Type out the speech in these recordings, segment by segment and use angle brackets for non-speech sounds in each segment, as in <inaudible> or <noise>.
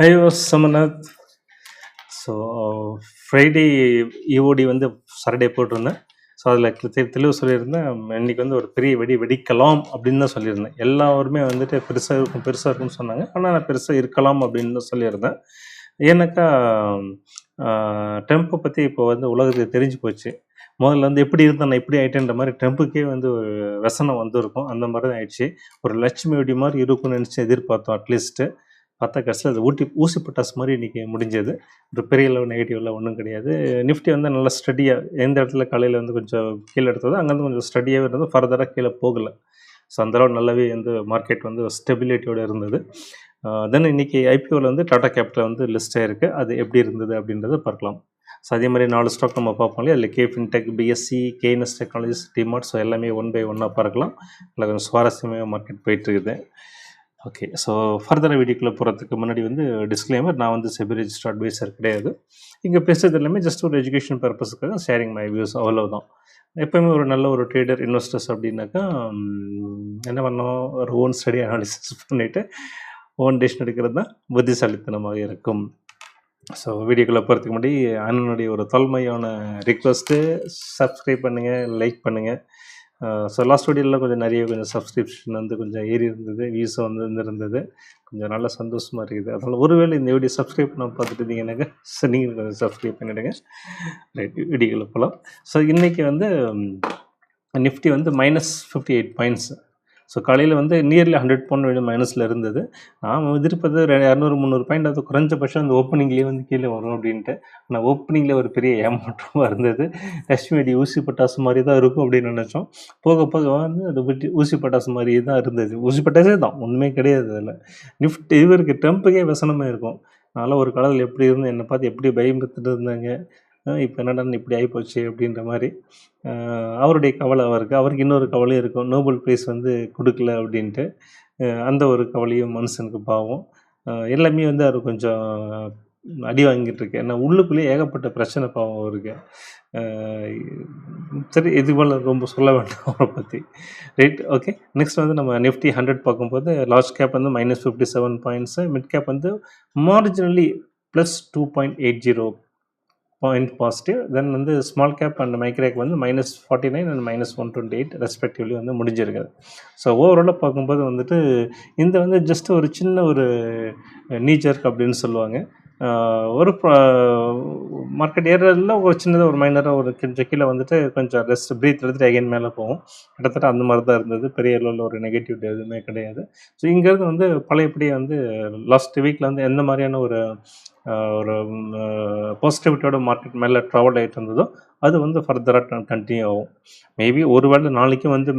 Hi was Somnath so Friday EOD வந்து Saturday போட்டிருந்தேன். So அதில் தெளிவு சொல்லியிருந்தேன் இன்னைக்கு வந்து ஒரு பெரிய வெடி வெடிக்கலாம் அப்படின்னு தான் சொல்லியிருந்தேன். எல்லாருமே வந்துட்டு பெருசாக இருக்கும் பெருசாக இருக்கும்னு சொன்னாங்க. ஆனால் நான் பெருசாக இருக்கலாம் அப்படின்னு தான் சொல்லியிருந்தேன். ஏன்னாக்கா டெம்பை பற்றி இப்போ வந்து உலகத்துக்கு தெரிஞ்சு போச்சு. முதல்ல வந்து எப்படி இருந்தால் நான் இப்படி ஆயிட்டேன்ற மாதிரி டெம்புக்கே வந்து ஒரு வசனம் வந்திருக்கும். அந்த மாதிரி தான் ஆயிடுச்சு. ஒரு லட்சுமி வெடி மாதிரி இருக்கும்னு நினச்சி எதிர்பார்த்தோம் அட்லீஸ்ட்டு பார்த்தா கடைசியில் அது ஊட்டி ஊசி பட்டாசு மாதிரி இன்றைக்கி முடிஞ்சது. ஒரு பெரிய லெவல் நெகட்டிவ்லாம் ஒன்றும் கிடையாது. நிஃப்டி வந்து நல்லா ஸ்டடியாக எந்த இடத்துல காலையில் வந்து கொஞ்சம் கீழே எடுத்ததோ அங்கேருந்து கொஞ்சம் ஸ்டடியாகவே இருந்தது. ஃபர்தராக கீழே போகலை. ஸோ அந்தளவு நல்லாவே வந்து மார்க்கெட் வந்து ஸ்டெபிலிட்டியோடு இருந்தது. தென் இன்றைக்கி ஐபிஓவில் வந்து டாடா கேபிட்டல் வந்து லிஸ்ட் இருக்குது அது எப்படி இருந்தது அப்படின்றத பார்க்கலாம். ஸோ அதே மாதிரி நாலு ஸ்டாக் நம்ம பார்ப்போம் இல்லையா? அதில் K fintech BSC KNS technologies DMart so எல்லாமே ஒன் பை ஒன்னாக பார்க்கலாம். இல்லை கொஞ்சம் சுவாரஸ்யமாக மார்க்கெட் போயிட்டுருக்குது ஓகே ஸோ ஃபர்தராக வீடியோக்குள்ளே போகிறதுக்கு முன்னாடி வந்து டிஸ்க்ளைமர் நான் வந்து செபி ரெஜிஸ்டர் அட்வைசர் கிடையாது. இங்கே பேசுறது எல்லாமே ஜஸ்ட் ஒரு எஜுகேஷன் பர்பஸ்க்காக ஷேரிங் மை வியூஸ் அவ்வளோதான் எப்போயுமே ஒரு நல்ல ஒரு ட்ரேடர் இன்வெஸ்டர்ஸ் அப்படின்னாக்கா என்ன பண்ணோம் ஒரு ஓன் ஸ்டடி அனாலிசிஸ் பண்ணிவிட்டு ஓன் டெசிஷன் எடுக்கிறது தான் புத்திசாலித்தனமாக இருக்கும். ஸோ வீடியோக்குள்ளே போகிறதுக்கு முன்னாடி அண்ணனுடைய ஒரு தொல்மையான ரிக்வஸ்ட்டு சப்ஸ்கிரைப் பண்ணுங்கள் லைக் பண்ணுங்கள் ஸோ லாஸ்ட் வீடியோவில் கொஞ்சம் நிறைய கொஞ்சம் சப்ஸ்கிரிப்ஷன் வந்து கொஞ்சம் ஏறி இருந்தது வியூஸும் வந்து இருந்தது கொஞ்சம் நல்ல சந்தோஷமாக இருக்குது. அதனால் ஒருவேளை இந்த வீடியோ சப்ஸ்கிரைப் பண்ண பார்த்துட்டு இருந்தீங்கன்னாக்கா ஸோ நீங்கள் கொஞ்சம் சப்ஸ்கிரைப் பண்ணிவிடுங்க ரைட் வீடியோவில் போகலாம் ஸோ இன்றைக்கி வந்து நிஃப்டி வந்து minus fifty eight points so காலையில் வந்து நியர்லி ஹண்ட்ரட் பாயிண்ட் மைனஸில் இருந்தது. நான் எதிர்ப்பது இரநூறு முந்நூறு பாயிண்ட் அது குறைஞ்சபட்சம் அந்த ஓப்பனிங்லேயே வந்து கீழே வரும் அப்படின்ட்டு. ஆனால் ஓப்பனிங்கில் ஒரு பெரிய ஏமாற்றமாக இருந்தது. லட்சுமி ஊசி பட்டாசு மாதிரி தான் இருக்கும் அப்படின்னு நினச்சோம். போக போக வந்து அது ஊசி பட்டாசு மாதிரி தான் இருந்தது. ஊசி பட்டாசே தான் ஒன்றுமே கிடையாது அதில். நிஃப்ட் இவருக்கு ட்ரம்ப்புக்கே வசனமாக இருக்கும். அதனால் ஒரு காலத்தில் எப்படி இருந்தேன் என்னை பார்த்து எப்படி பயம்படுத்திட்டு இருந்தாங்க. இப்போ என்னடா இப்படி ஆகிப்போச்சு அப்படின்ற மாதிரி. அவருடைய கவலை அவருக்கு. அவருக்கு இன்னொரு கவலையும் இருக்கும். நோபல் ப்ரைஸ் வந்து கொடுக்கல அப்படின்ட்டு. அந்த ஒரு கவலையும் மனுஷனுக்கு பாவம். எல்லாமே வந்து அவர் கொஞ்சம் அடி வாங்கிட்டு இருக்கு. ஏன்னா உள்ளுக்குள்ளேயே ஏகப்பட்ட பிரச்சனை பாவம் அவருக்கு. சரி இது போல் ரொம்ப சொல்ல வேண்டாம் அவரை பற்றி ரைட் ஓகே நெக்ஸ்ட் வந்து நம்ம நிஃப்டி ஹண்ட்ரட் பார்க்கும்போது லார்ஜ் கேப் வந்து minus fifty seven points mid cap வந்து marginally plus two point eight zero point positive then வந்து ஸ்மால் கேப் அண்ட் மைக்ரேக் வந்து minus forty nine and minus one twenty eight respectively வந்து முடிஞ்சிருக்குது. So ஓவராலாக பார்க்கும்போது வந்துட்டு இந்த வந்து ஜஸ்ட் ஒரு சின்ன ஒரு நீச்சர்க் அப்படின்னு சொல்லுவாங்க. ஒரு மார்க்கெட் ஏறதுல ஒரு சின்னதாக ஒரு மைனராக ஒரு கொஞ்சம் கீழே வந்துட்டு கொஞ்சம் ரெஸ்ட் ப்ரீத் எடுத்துட்டு அகைன் மேலே போகும் கிட்டத்தட்ட அந்த மாதிரி தான் இருந்தது. பெரிய அளவில் ஒரு நெகட்டிவ் எதுவுமே கிடையாது. ஸோ இங்கேருந்து வந்து பழையபடியே வந்து லாஸ்ட் வீக்கில் வந்து எந்த மாதிரியான ஒரு ஒரு பாசிட்டிவிட்டியோட மார்க்கெட் மேலே ட்ராவல் ஆகிட்டு இருந்ததோ அது வந்து ஃபர்தராக கண்டினியூ ஆகும். மேபி ஒருவேளை நாளைக்கு வந்து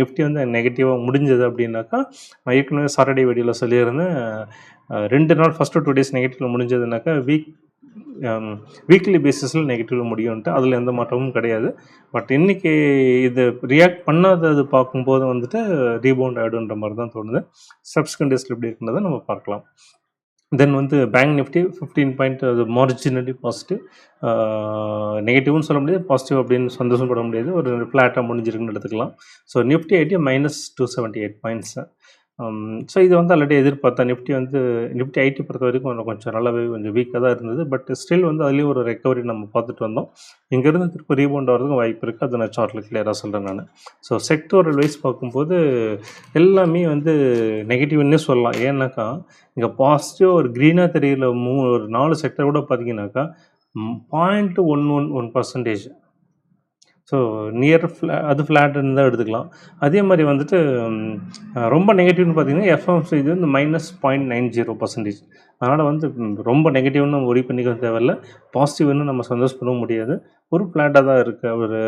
நிஃப்டி வந்து நெகட்டிவாக முடிஞ்சது அப்படின்னாக்கா நான் ஏற்கனவே சாட்டர்டே வீடியோவில் சொல்லியிருந்தேன். ரெண்டு நாள் ஃபஸ்ட்டு டூ டேஸ் நெகட்டிவில் முடிஞ்சதுனாக்கா வீக் வீக்லி பேசிஸில் நெகட்டிவ் முடியும்ட்டு அதில் எந்த மாற்றமும் கிடையாது. பட் இன்றைக்கி இது ரியாக்ட் பண்ணாதது பார்க்கும்போது வந்துட்டு ரீபவுண்ட் ஆகிடுன்ற மாதிரி தான் தோணுது. சப்ஸ்கண்ட் டேஸில் எப்படி இருக்குன்றதை நம்ம பார்க்கலாம். தென் வந்து பேங்க் நிஃப்டி ஃபிஃப்டீன் பாயிண்ட் அது மார்ஜினலி பாசிட்டிவ் நெகட்டிவ்னு சொல்ல முடியாது பாசிட்டிவ் அப்படின்னு சந்தோஷப்பட முடியாது. ஒரு ஃப்ளாட்டாக முடிஞ்சிருக்குன்னு எடுத்துக்கலாம். So Nifty IT minus two seventy eight points Um, so இது வந்து ஆல்ரெடி எதிர்பார்த்தேன் நிஃப்டி வந்து நிஃப்டி ஐடி பொறுத்த வரைக்கும் கொஞ்சம் கொஞ்சம் நல்லாவே கொஞ்சம் வீக்காக தான் இருந்தது. பட் ஸ்டில் வந்து அதுலேயும் ஒரு ரெக்கவரி நம்ம பார்த்துட்டு வந்தோம். இங்கேருந்து திருப்பி ரீபவுண்ட் ஆகிறதுக்கும் வாய்ப்பு இருக்குது அதை நான் சார்ட்டில் கிளியராக சொல்கிறேன் நான். ஸோ செக்டோரல் வைஸ் பார்க்கும்போது எல்லாமே வந்து நெகட்டிவ்னே சொல்லலாம். ஏன்னாக்கா இங்கே பாசிட்டிவாக ஒரு க்ரீனாக தெரியல. மூ ஒரு நாலு செக்டர் கூட பார்த்தீங்கன்னாக்கா point one one one percentage so near ஃப்ளா அது ஃப்ளாட்னு தான் எடுத்துக்கலாம். அதே மாதிரி வந்துட்டு ரொம்ப நெகட்டிவ்னு பார்த்தீங்கன்னா எஃப்எம்சி இது வந்து minus point nine zero percentage அதனால் வந்து ரொம்ப நெகட்டிவ்னு நம்ம ஒரி பண்ணிக்க தேவையில்ல. பாசிட்டிவ்னு நம்ம சந்தோஷப்படவும் முடியாது. ஒரு ஃப்ளாட்டாக தான் இருக்குது ஒரு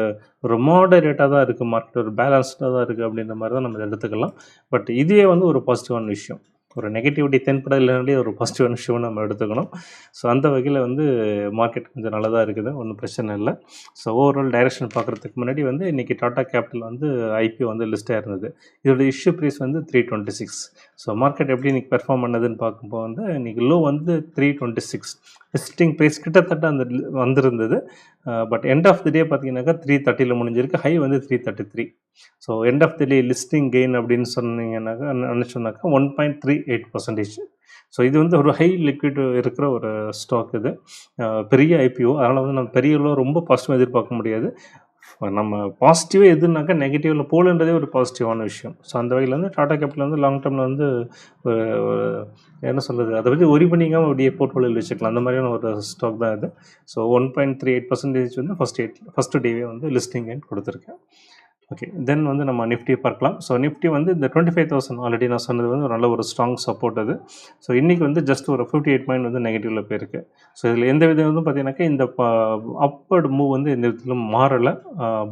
ஒரு மாடரேட்டாக தான் இருக்குது மார்க்கெட் ஒரு பேலன்ஸ்டாக தான் இருக்குது அப்படின்ற மாதிரி தான் நம்ம எடுத்துக்கலாம். பட் இதுவே வந்து ஒரு பாசிட்டிவான விஷயம். ஒரு நெகட்டிவிட்டி தென்பட ஒரு பாசிட்டிவ் விஷயம் நம்ம எடுத்துக்கணும். ஸோ அந்த வகையில் வந்து மார்க்கெட் கொஞ்சம் நல்லதாக இருக்குது. ஒன்றும் பிரச்சனை இல்லை. ஸோ ஓவரால் டைரக்ஷன் பார்க்குறதுக்கு முன்னாடி வந்து இன்றைக்கி டாடா கேபிட்டல் வந்து ஐபிஓ வந்து லிஸ்ட்டாக இருந்தது. இதோட இஷ்யூ ப்ரைஸ் வந்து three twenty six so market எப்படி இன்றைக்கி பெர்ஃபார்ம் பண்ணதுன்னு பார்க்கும்போது வந்து இன்றைக்கி லோ வந்து three twenty six listing price கிட்டத்தட்ட அந்த வந்திருந்தது. But end of the day பார்த்தீங்கன்னாக்கா த்ரீ தேர்ட்டியில் முடிஞ்சிருக்கு. ஹை வந்து three thirty three so end of the day listing gain அப்படின்னு சொன்னீங்கன்னாக்கா நினச்சோன்னாக்கா one point three eight percentage so இது வந்து ஒரு ஹை லிக்விட் இருக்கிற ஒரு ஸ்டாக் இது. பெரிய ஐபிஓ அதனால் வந்து நம்ம பெரிய அளவு ரொம்ப பாசிட்டிவாக எதிர்பார்க்க முடியாது. நம்ம பாசிட்டிவே எதுனாக்கா நெகட்டிவில் போலன்றதே ஒரு பாசிட்டிவான விஷயம். ஸோ அந்த வகையில் வந்து டாடா கேபிட்டல் வந்து லாங் டேர்மில் வந்து ஒரு என்ன சொல்கிறது அதை பற்றி ஒரி பண்ணிக்காமல் அப்படியே போர்ட்ஃபோலியோவில் வச்சுக்கலாம். அந்த மாதிரியான ஒரு ஸ்டாக் தான் இது. So one point three eight percentage வந்து ஃபஸ்ட் எயிட் ஃபஸ்ட்டு டேவே வந்து லிஸ்டிங் கொடுத்துருக்கேன். ஓகே தென் வந்து நம்ம நிஃப்டி பார்க்கலாம். ஸோ நிஃப்டி வந்து இந்த டுவெண்ட்டி ஃபைவ் தௌசண்ட் ஆல்ரெடி நான் சொன்னது வந்து ஒரு நல்ல ஒரு ஸ்ட்ராங் சப்போர்ட் அது. ஸோ இன்றைக்கி வந்து ஜஸ்ட் ஒரு ஃபிஃப்டி எயிட் பாயிண்ட் வந்து நெகட்டிவில் போயிருக்கு. ஸோ இதில் எந்த விதம் வந்து பார்த்தீங்கன்னாக்கா இந்த அப்பர்ட் மூவ் வந்து எந்த விதத்திலும் மாறலை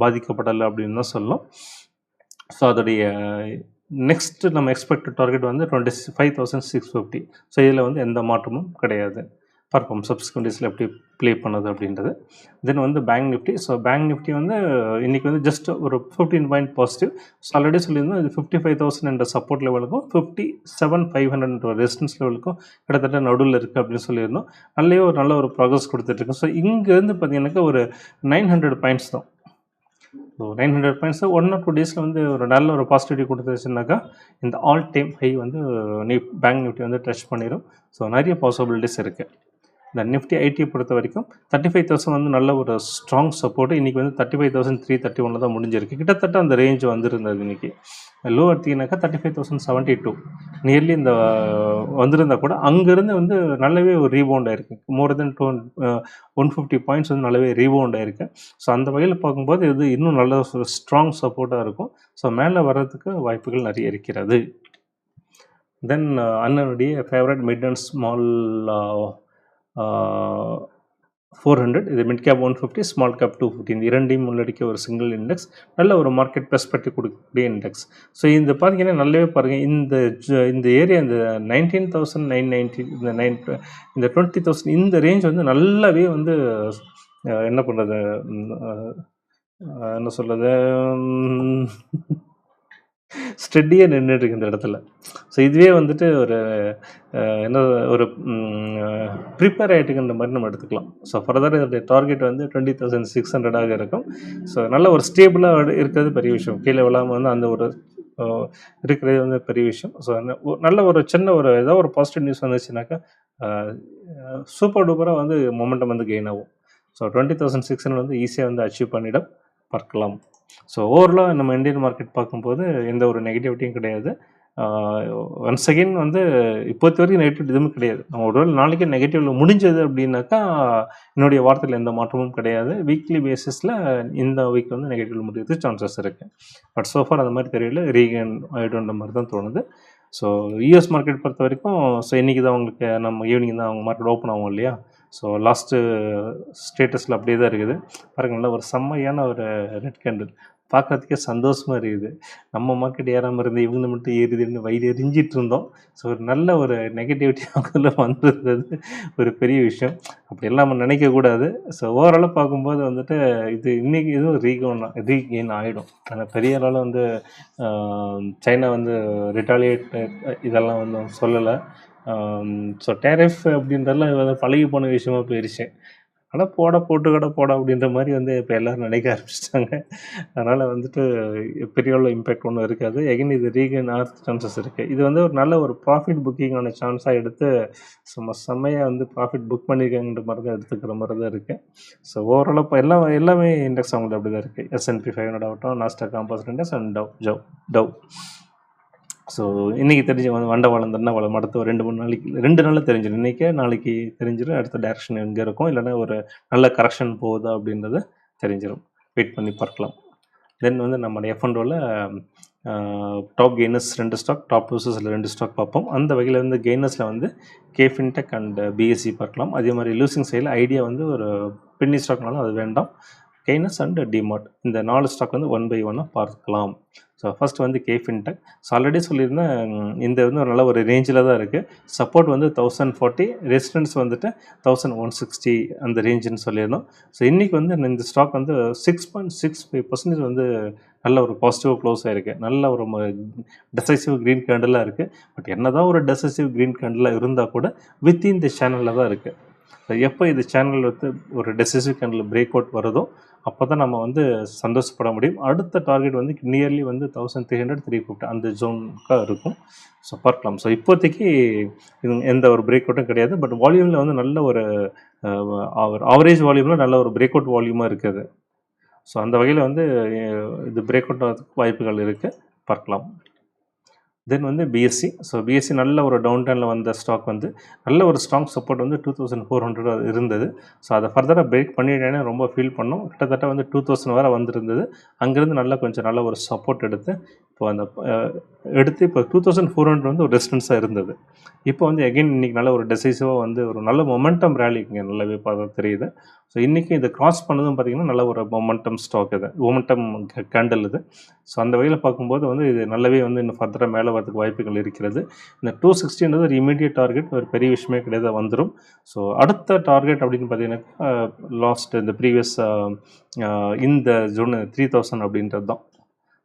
பாதிக்கப்படலை அப்படின்னு தான் சொல்லலாம் ஸோ அதோடைய நெக்ஸ்ட் நம்ம எக்ஸ்பெக்டட் டார்கெட் வந்து twenty five thousand six fifty so இதில் வந்து எந்த மாற்றமும் கிடையாது. பார்ப்போம் சப்ஸ்கிரிப்ட் டேஸில் எப்படி ப்ளே பண்ணுது அப்படின்றது. தென் வந்து bank Nifty so bank Nifty வந்து இன்றைக்கி வந்து ஜஸ்ட் ஒரு fifteen point positive so already சொல்லியிருந்தோம் இது ஃபிஃப்டி ஃபைவ் தௌசண்ட் என்ற support லெவலுக்கும் fifty seven five hundred resistance லெவலுக்கும் கிட்டத்தட்ட நடுவில் இருக்குது அப்படின்னு சொல்லியிருந்தோம். நல்லே ஒரு நல்ல ஒரு ப்ராக்ரஸ் கொடுத்துட்ருக்கு ஸோ இங்கேருந்து பார்த்தீங்கன்னாக்கா ஒரு நைன் ஹண்ட்ரட் பாயிண்ட்ஸ் தான். So nine hundred points one or two டேஸில் வந்து ஒரு நல்ல ஒரு பாசிட்டிவிட்டி கொடுத்துச்சுனாக்கா இந்த ஆல் டைம் ஹை வந்து நீ பேங்க் நிஃப்டி வந்து டச் பண்ணிடும் ஸோ நிறைய பாசிபிலிட்டிஸ் இருக்குது இந்த நிஃப்டி ஐடி பொறுத்த வரைக்கும் தேர்ட்டி ஃபைவ் தௌசண்ட் வந்து நல்ல ஒரு ஸ்ட்ராங் சப்போர்ட் இன்றைக்கி வந்து thirty five thousand three thirty ஒன்று தான் முடிஞ்சிருக்கு. கிட்டத்தட்ட அந்த ரேஞ்ச் வந்திருந்தது இன்றைக்கி low எடுத்தீங்கன்னாக்கா thirty five thousand seventy two nearly இந்த வந்திருந்தா கூட அங்கேருந்து வந்து நல்லாவே ஒரு ரீபவுண்ட் ஆயிருக்கு. More than two one fifty points வந்து நல்லாவே ரீபவுண்ட் ஆயிருக்கு. ஸோ அந்த வகையில் பார்க்கும்போது இது இன்னும் நல்ல ஒரு ஸ்ட்ராங் சப்போர்ட்டாக இருக்கும். ஸோ மேலே வர்றதுக்கு வாய்ப்புகள் நிறைய இருக்கிறது. தென் uh, அண்ணனுடைய favourite mid and small four hundred இது mid cap one fifty small cap two fifty இந்த இரண்டையும் உள்ளடக்கிய ஒரு சிங்கிள் இண்டெக்ஸ் நல்ல ஒரு மார்க்கெட் பெர்ஸ்பெக்டிவ் கொடுக்கக்கூடிய இண்டெக்ஸ் ஸோ இந்த பார்த்தீங்கன்னா நல்லாவே பாருங்கள் இந்த ஜ- இந்த ஏரியா இந்த நைன்டீன் தௌசண்ட் நைன் நைன்டி இந்த நைன் இந்த டுவெண்ட்டி தௌசண்ட் இந்த ரேஞ்ச் வந்து நல்லாவே வந்து என்ன பண்ணுறது என்ன சொல்கிறது ஸ்டெடியாக நின்றுட்டு இருக்கு இந்த இடத்துல. ஸோ இதுவே வந்துட்டு ஒரு என்ன ஒரு ப்ரிப்பேர் ஆகிட்டுங்கிற மாதிரி நம்ம எடுத்துக்கலாம். ஸோ ஃபர்தர் இதோடைய டார்கெட் வந்து டுவெண்ட்டி தௌசண்ட் சிக்ஸ் ஹண்ட்ரடாக இருக்கும். ஸோ நல்ல ஒரு ஸ்டேபிளாக இருக்கிறது பெரிய விஷயம். கீழே விழாமல் வந்து அந்த ஒரு இருக்கிறது வந்து பெரிய விஷயம். ஸோ நல்ல ஒரு சின்ன ஒரு ஏதோ ஒரு பாசிட்டிவ் நியூஸ் வந்துச்சுனாக்கா சூப்பர் டூப்பராக வந்து மொமெண்டம் வந்து கெயின் ஆகும். So twenty thousand six hundred வந்து ஈஸியாக வந்து அச்சீவ் பண்ணிட பார்க்கலாம். ஸோ ஓவரலாக நம்ம இந்தியன் மார்க்கெட் பார்க்கும்போது எந்த ஒரு நெகட்டிவிட்டியும் கிடையாது. ஒன்ஸ் அகெயின் வந்து இப்போத்த வரைக்கும் நெகட்டிவ் எதுவுமே கிடையாது. நம்ம ஒருவேளை நாளைக்கு நெகட்டிவ்ல முடிஞ்சது அப்படின்னாக்கா என்னுடைய வார்த்தையில் எந்த மாற்றமும் கிடையாது. வீக்லி பேசிஸில் இந்த வீக் வந்து நெகட்டிவ் முடியறதுக்கு சான்சஸ் இருக்குது பட் சோஃபார் அந்த மாதிரி தெரியல. ரீகன் ஆகிடுன்ற மாதிரி தான் தோணுது. ஸோ யூஎஸ் மார்க்கெட் பொறுத்த வரைக்கும் ஸோ இன்றைக்கி தான் அவங்களுக்கு நம்ம ஈவினிங் தான் அவங்க மார்க்கெட் ஓப்பன் ஆகும் இல்லையா? ஸோ லாஸ்ட்டு ஸ்டேட்டஸில் அப்படியே தான் இருக்குது. பாருங்க ஒரு செம்மையான ஒரு ரெட் கேண்டில் பார்க்கறதுக்கே சந்தோஷமாக இருக்குது. நம்ம மார்க்கெட் ஏறாமல் இருந்து இவங்க மட்டும் ஏறுதுன்னு வயிறு எரிஞ்சிட்டு இருந்தோம். ஸோ ஒரு நல்ல ஒரு நெகட்டிவிட்டி <laughs> அவங்கள வந்துருந்தது. ஒரு பெரிய விஷயம். அப்படியெல்லாம் நம்ம நினைக்கக்கூடாது ஸோ ஓவராலாக பார்க்கும்போது வந்துட்டு இது இன்றைக்கி இதுவும் ரீகோன் ரீகெயின் ஆகிடும் ஆனால் பெரிய அளவில் வந்து சைனா வந்து ரிட்டாலியேட் இதெல்லாம் வந்து சொல்லலை. ஸோ டேரிஃப் அப்படின்றதெல்லாம் பழகி போன விஷயமா போயிடுச்சு ஆனால் போட போட்டு கடை போட அப்படின்ற மாதிரி வந்து இப்போ எல்லோரும் நினைக்க ஆரம்பிச்சிட்டாங்க. அதனால் வந்துட்டு பெரிய அளவு இம்பேக்ட் ஒன்றும் இருக்காது. எகைன் இது ரீகன் ஆர்த் சான்சஸ் இருக்குது இது வந்து ஒரு நல்ல ஒரு ப்ராஃபிட் புக்கிங்கான சான்ஸாக எடுத்து சும்மா செம்மையாக வந்து ப்ராஃபிட் புக் பண்ணியிருக்காங்கன்ற மாதிரி தான் எடுத்துக்கிற மாதிரி தான் இருக்குது ஸோ ஓவராலாக இப்போ எல்லாம் எல்லாமே இண்டெக்ஸ் அவங்களுக்கு அப்படி தான் இருக்குது எஸ்என்பி ஃபைவ் ஹண்ட்ரட் ஆகட்டும் Nasdaq composite index and Dow ஜவ் Dow so இன்றைக்கி தெரிஞ்ச வந்து வண்டவாளம் வளம் அடுத்த ஒரு ரெண்டு மூணு நாளைக்கு ரெண்டு நாளில் தெரிஞ்சிடும் இன்றைக்கே நாளைக்கு தெரிஞ்சிடும் அடுத்த டேரக்ஷன் எங்கே இருக்கும்? இல்லைன்னா ஒரு நல்ல கரெக்ஷன் போகுதா அப்படின்றத தெரிஞ்சிடும் வெயிட் பண்ணி பார்க்கலாம். தென் வந்து நம்ம எஃப் அண்டோவில் டாப் கெய்னர்ஸ் ரெண்டு ஸ்டாக் டாப் லூசஸில் ரெண்டு ஸ்டாக் பார்ப்போம். அந்த வகையில் வந்து கெய்னர்ஸில் வந்து கேஃபின்டெக் அண்ட் பிஎஸ்சி பார்க்கலாம். அதே மாதிரி லூசிங் சைடில் ஐடியா வந்து ஒரு பின்னி ஸ்டாக்னாலும் அது வேண்டாம். கெய்னஸ் அண்ட் டிமார்ட் இந்த நாலு ஸ்டாக் வந்து ஒன் பை ஒன்னாக பார்க்கலாம். ஸோ ஃபர்ஸ்ட் வந்து கே ஃபின்டெக் ஸோ ஆல்ரெடி சொல்லியிருந்தேன் இந்த வந்து ஒரு நல்ல ஒரு ரேஞ்சில் தான் இருக்குது சப்போர்ட் வந்து தௌசண்ட் ஃபார்ட்டி ரெசிடென்ஸ் வந்துட்டு தௌசண்ட் ஒன் சிக்ஸ்டி அந்த ரேஞ்சுன்னு சொல்லியிருந்தோம். ஸோ இன்றைக்கி வந்து இந்த ஸ்டாக் வந்து six point six five percentage வந்து நல்ல ஒரு பாசிட்டிவ் க்ளோஸ் ஆகிருக்கு நல்ல ஒரு டெசைசிவ் க்ரீன் கேண்டலாக இருக்குது பட் என்ன தான் ஒரு டெசைசிவ் க்ரீன் கேண்டலாக இருந்தால் கூட வித்தின் தி சேனலில் தான் இருக்குது எப்போ இது சேனல் வந்து ஒரு டெசிசிவ் கேண்டில் பிரேக் அவுட் வருதோ அப்போ தான் நம்ம வந்து சந்தோஷப்பட முடியும். அடுத்த டார்கெட் வந்து நியர்லி வந்து thousand three hundred three fifty அந்த ஜோனுக்காக இருக்கும். ஸோ பார்க்கலாம். ஸோ இப்போதைக்கு இது எந்த ஒரு பிரேக் அவுட்டும் கிடையாது. பட் வால்யூமில் வந்து நல்ல ஒரு ஆவரேஜ் வால்யூமில் நல்ல ஒரு பிரேக் அவுட் வால்யூமாக இருக்குது. ஸோ அந்த வகையில் வந்து இது பிரேக் அவுட் வாய்ப்புகள் இருக்குது பார்க்கலாம். தென் வந்து பிஎஸ்சி ஸோ பிஎஸ்சி நல்ல ஒரு டவுன் டவுனில் வந்த ஸ்டாக் வந்து நல்ல ஒரு ஸ்ட்ராங் சப்போர்ட் வந்து டூ தௌசண்ட் ஃபோர் ஹண்ட்ரட் இருந்தது. ஸோ அதை ஃபர்தராக பிரேக் பண்ணிட்டேன்னு ரொம்ப ஃபீல் பண்ணோம். கிட்டத்தட்ட வந்து டூ தௌசண்ட் வரை வந்திருந்தது. அங்கேருந்து நல்லா கொஞ்சம் நல்ல ஒரு சப்போர்ட் எடுத்து இப்போ அந்த எடுத்து இப்போ டூ தௌசண்ட் ஃபோர் ஹண்ட்ரட் வந்து ஒரு ரெசிஸ்டன்ஸாக இருந்தது. இப்போ வந்து எகைன் இன்றைக்கி நல்ல ஒரு டெசிசிவாக வந்து ஒரு நல்ல மொமெண்டம் ரேலி இங்கே நல்லாவே பார்த்தா தெரியுது. ஸோ இன்றைக்கி இதை கிராஸ் பண்ணதும் பார்த்தீங்கன்னா நல்ல ஒரு மொமெண்டம் ஸ்டாக் இது. மொமெண்டம் கேண்டில் இது. ஸோ அந்த வகையில் பார்க்கும்போது வந்து இது நல்லாவே வந்து இன்னும் ஃபர்தராக மேலே வரதுக்கு வாய்ப்புகள் இருக்கிறது. இந்த டூ சிக்ஸ்டின்றது ஒரு இமீடியட் டார்கெட் ஒரு பெரிய விஷயமே கிடையாது வந்துடும் ஸோ அடுத்த டார்கெட் அப்படின்னு பார்த்தீங்கன்னாக்கா லாஸ்ட் இந்த ப்ரீவியஸ் இந்த ஜூன் த்ரீ தௌசண்ட் அப்படின்றது தான்.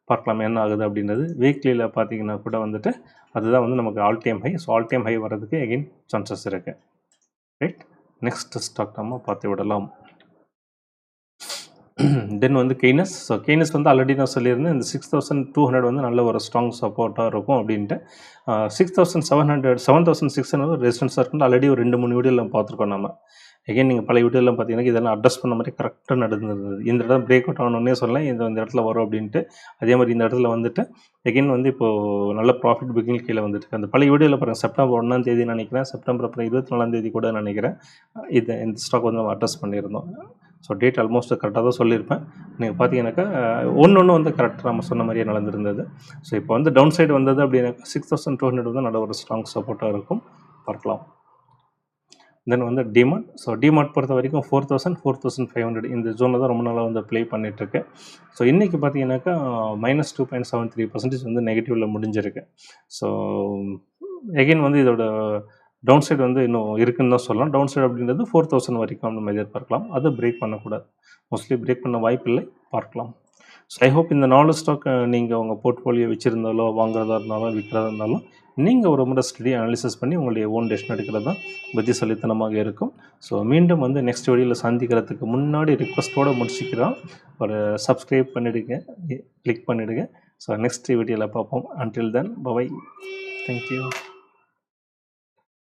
பார்க்கலாம் என்ன ஆகுது அப்படின்றது. வீக்லியில் பார்த்தீங்கன்னா கூட வந்துட்டு அதுதான் வந்து நமக்கு all time high so all time high வர்றதுக்கு எகெயின் சான்சஸ் இருக்குது ரைட் நெக்ஸ்ட் ஸ்டாக் நம்ம பார்த்து விடலாம். <clears throat> தென் வந்து கெய்னஸ் ஸோ கெய்னஸ் வந்து ஆல்ரெடி நான் சொல்லியிருந்தேன் இந்த சிக்ஸ் தௌசண்ட் டூ ஹண்ட்ரட் வந்து நல்ல ஒரு ஸ்ட்ராங் சப்போர்ட்டாக இருக்கும் அப்படின்ட்டு. Six thousand seven hundred seven thousand six hundred ரெசிஸ்டன்ஸாக இருக்குன்னு ஆல்ரெடி ஒரு ரெண்டு மூணு வீடியோலாம் பார்த்துருக்கோம் நம்ம. எகைன் நீங்கள் பழைய வீடியோலாம் பார்த்தீங்கன்னா இதெல்லாம் அட்ரஸ் பண்ண மாதிரி கரெக்டாக நடந்துருந்தது. இந்த இடம் பிரேக் அவுட் ஆகணுன்னே சொல்லலாம் இந்த இந்த இடத்துல வரும் அப்படின்ட்டு. அதே மாதிரி இந்த இடத்துல வந்துட்டு எகைன் வந்து இப்போது நல்ல ப்ராஃபிட் புக்கிங் கீழே வந்துட்டு அந்த பழைய வீடியோவில் பாருங்கள் செப்டம்பர் ஒன்றாம் தேதி நினைக்கிறேன். செப்டம்பர் அப்புறம் இருபத்தி நாலாம் தேதி கூட நினைக்கிறேன். இது இந்த ஸ்டாக் வந்து நம்ம அட்ரஸ் பண்ணியிருந்தோம். ஸோ டேட் ஆல்மோஸ்ட் கரெக்டாக தான் சொல்லியிருப்பேன். நீங்கள் பார்த்தீங்கன்னாக்கா ஒன்று ஒன்று வந்து கரெக்டாக நம்ம சொன்ன மாதிரியே நடந்திருந்தது. ஸோ இப்போ வந்து டவுன் சைடு வந்தது அப்படின்னாக்கா சிக்ஸ் தௌசண்ட் டூ ஹண்ட்ரட் வந்து நல்ல ஒரு ஸ்ட்ராங் சப்போர்ட்டாக இருக்கும். பார்க்கலாம். தென் வந்து டிமார்ட் ஸோ டிமார்ட் பொறுத்த வரைக்கும் four thousand four thousand five hundred இந்த ஜோனில் தான் ரொம்ப நாளாக வந்து ப்ளே பண்ணிகிட்ருக்கு ஸோ இன்றைக்கி பார்த்தீங்கன்னாக்கா minus two point seven three percentage வந்து நெகட்டிவில் முடிஞ்சிருக்கு. ஸோ எகெயின் வந்து இதோட டவுன் சைடு வந்து இன்னும் இருக்குன்னு தான் சொல்லலாம். டவுன் சைடு அப்படின்றது ஃபோர் தௌசண்ட் வரைக்கும் நம்ம எதிர்பார்க்கலாம். அதை பிரேக் பண்ணக்கூடாது. மோஸ்ட்லி பிரேக் பண்ண வாய்ப்பில்லை பார்க்கலாம். ஸோ ஐ ஹோப் இந்த நாலு ஸ்டாக் நீங்கள் உங்கள் போர்ட்ஃபோலியோ வச்சுருந்தாலோ வாங்குறதா இருந்தாலும் விற்கிறதா இருந்தாலும் நீங்கள் ஒரு முறை ஸ்டடி அனாலிசிஸ் பண்ணி உங்களுடைய ஓன் டெசிஷன் எடுக்கிறது தான் புத்திசாலித்தனமாக இருக்கும். ஸோ மீண்டும் வந்து நெக்ஸ்ட் வீடியோவில் சந்திக்கிறதுக்கு முன்னாடி ரிக்வஸ்ட்டோடு முடிச்சுக்கிறோம். ஒரு சப்ஸ்கிரைப் பண்ணிவிடுங்க கிளிக் பண்ணிவிடுங்க ஸோ நெக்ஸ்ட் வீடியோவில் பார்ப்போம். Until then பவை thank you